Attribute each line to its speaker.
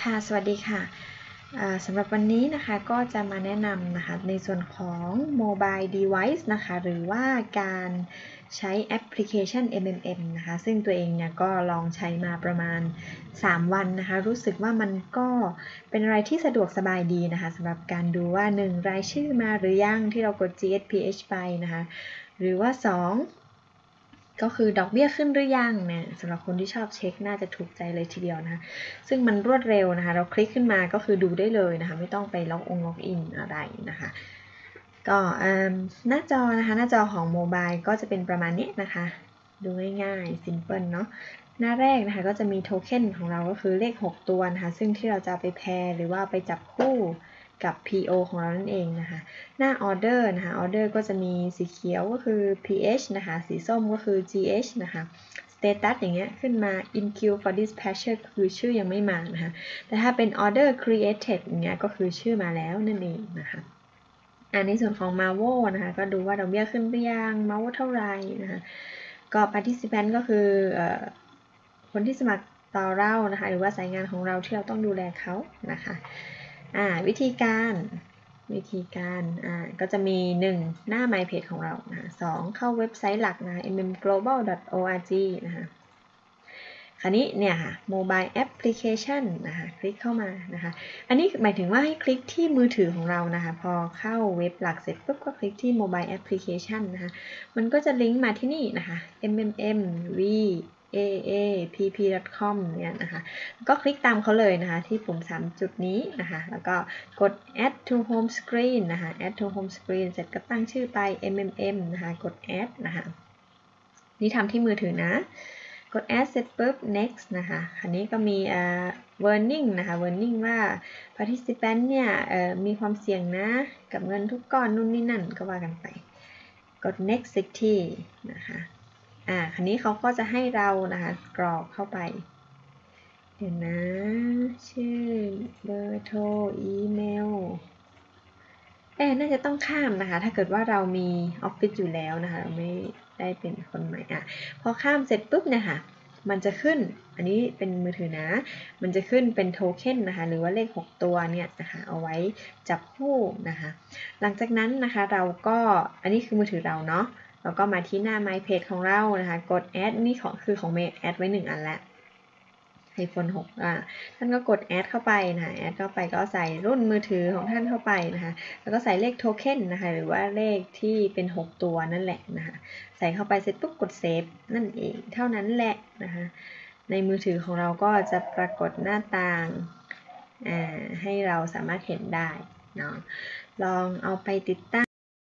Speaker 1: ค่ะ สวัสดีค่ะสำหรับวันนี้นะคะก็จะมาแนะนำนะคะในส่วนของ mobile device นะคะหรือว่าการใช้แอปพลิเคชัน MMM นะคะซึ่งตัวเองเนี่ยก็ลองใช้มาประมาณ 3 วันนะคะรู้สึกว่ามันก็เป็นอะไรที่สะดวกสบายดีนะคะสำหรับการดูว่า 1 รายชื่อมาหรือยังที่เรากด GSPH ไปนะคะหรือว่า 2 ก็คือดอกเบี้ยขึ้นหรือยังเนี่ยสำหรับคนที่ชอบเช็คน่าจะถูกใจเลยทีเดียวนะคะซึ่งมันรวดเร็วนะคะ เราคลิกขึ้นมาก็คือดูได้เลยนะคะ ไม่ต้องไปล็อกองล็อกอินอะไรนะคะก็หน้าจอนะคะหน้าจอของโมบายก็จะเป็นประมาณนี้นะคะ ดูง่ายๆ simple เนาะหน้าแรกนะคะก็จะมีโทเค็นของเราก็คือเลข 6 ตัวนะคะ ซึ่งที่เราจะไปแพรหรือว่าไปจับคู่ กับ PO ของเรานั่นเองนะคะ หน้า Order นะคะ Order ก็จะมีสีเขียวก็คือ PH นะคะ สีส้มก็คือ GH นะคะ Status อย่างเงี้ยขึ้นมา in queue for dispatcher คือชื่อยังไม่มานะคะ แต่ถ้าเป็น Order created อย่างเงี้ยก็คือชื่อมาแล้วนั่นเองนะคะอันในส่วนของ Marvo นะคะ ก็ดูว่าดอกเบี้ยขึ้นหรือยัง Marvo เท่าไหร่นะคะ ก็ participant ก็คือคนที่สมัครต่อเรานะคะ หรือว่าสายงานของเราที่เราต้องดูแลเขานะคะ อ่าวิธีการวิธีการอ่าก็จะมี 1 หน้า My Page ของเรานะสองเข้าเว็บไซต์หลักนะ mmglobal.org นะคะคราวนี้เนี่ยค่ะ mobile application นะคะคลิกเข้ามานะคะอันนี้หมายถึงว่าให้คลิกที่มือถือของเรานะคะพอเข้าเว็บหลักเสร็จปุ๊บก็คลิกที่ mobile application นะคะมันก็จะลิงก์มาที่นี่นะคะ mmmv aapp.com เนี่ยนะคะก็คลิกตามเขาเลยนะคะที่ปุ่ม 3 จุดนี้นะคะแล้วก็กด add to home screen นะคะ add to home screen เสร็จก็ตั้งชื่อไป mmm นะคะกด add นะคะนี่ทำที่มือถือนะ กด add เสร็จปุ๊บ next นะคะคันนี้ก็มี warning นะคะ warning ว่า participant เนี่ยมีความเสี่ยงนะ กับเงินทุกก้อนนู่นนี่นั่นก็ว่ากันไป กด next อีกทีนะคะ อ่าคันนี้เขาก็จะให้เรานะคะกรอกเข้าไป เดี๋ยวนะ ชื่อ เบอร์โทร อีเมลเอ๊น่าจะต้องข้ามนะคะ ถ้าเกิดว่าเรามีออฟฟิศอยู่แล้วนะคะ เราไม่ได้เป็นคนใหม่อะ พอข้ามเสร็จปุ๊บเนี่ยค่ะ มันจะขึ้น อันนี้เป็นมือถือนะ มันจะขึ้นเป็นโทเค็นนะคะ หรือว่าเลข 6 ตัวเนี่ยนะคะ เอาไว้จับคู่นะคะ หลังจากนั้นนะคะเราก็ อันนี้คือมือถือเราเนาะ แล้วก็มาที่หน้า My Page ของเรานะคะ กด Add นี่ของคือของเมย์แอดไว้ 1 อันล้ว iPhone 6อ่าท่านก็กด Add เข้าไปนะคะแอดเข้าไปก็ใส่รุ่นมือถือของท่านเข้าไปนะคะ แล้วก็ใส่เลขโทเค็นนะคะ หรือว่าเลขที่เป็น 6 ตัวนั่นแหละนะคะ ใส่เข้าไปเสร็จปุ๊บกดเซฟนั่นเอง เท่านั้นแหละนะคะ ในมือถือของเราก็จะปรากฏหน้าต่างให้เราสามารถเห็นได้เนาะ ลองเอาไปติดตั้ง